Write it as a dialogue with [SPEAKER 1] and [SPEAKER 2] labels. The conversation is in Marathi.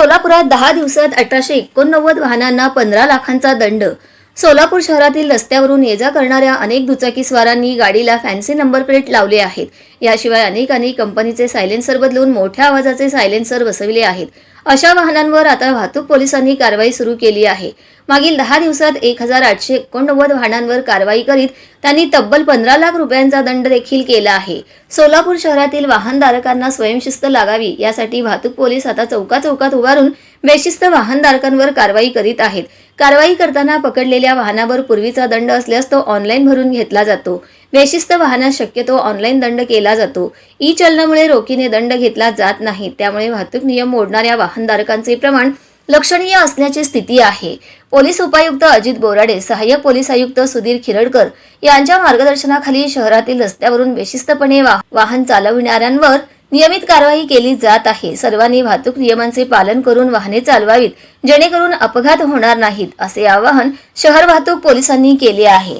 [SPEAKER 1] सोलापुरात दहा दिवसात अठराशे एकोणनव्वद वाहनांना पंधरा लाखांचा दंड. सोलापूर शहरातील रस्त्यावरून ये जा करणाऱ्या अनेक दुचाकीस्वारांनी गाडीला फॅन्सी नंबर प्लेट लावले आहेत. याशिवाय अनेकांनी कंपनीचे सायलेन्सर बदलून मोठ्या आवाजाचे सायलेन्सर बसविले आहेत. अशा वाहनांवर आता वाहतूक पोलिसांनी कारवाई सुरू केली आहे. मागील दहा दिवसात एक हजार आठशे एकोणनव्वद वाहनांवर कारवाई करीत त्यांनी तब्बल पंधरा लाख रुपयांचा दंड देखील केला आहे. सोलापूर शहरातील वाहनधारकांना स्वयंशिस्त लागावी यासाठी वाहतूक पोलीस आता चौका चौकात उभारून बेशिस्त वाहनधारकांवर कारवाई करीत आहेत. कारवाई करताना पकडलेल्या वाहनावर पूर्वीचा दंड असल्यास तो ऑनलाईन भरून घेतला जातो. बेशिस्त वाहनास शक्यतो ऑनलाईन दंड केला जातो. ई चलनामुळे रोखीने दंड घेतला जात नाही. त्यामुळे वाहतूक नियम मोडणाऱ्या वाहनधारकांचे प्रमाण लक्षणीय असल्याची स्थिती आहे. पोलीस उपायुक्त अजित बोराडे सहाय्यक पोलीस आयुक्त सुधीर खिरडकर यांच्या मार्गदर्शनाखाली शहरातील रस्त्यावरून बेशिस्तपणे वा- वाहन चालविणाऱ्यांवर नियमित कारवाई केली जात आहे. सर्वांनी वाहतूक नियमांचे पालन करून वाहने चालवावीत जेणेकरून अपघात होणार नाहीत असे आवाहन शहर वाहतूक पोलिसांनी केले आहे.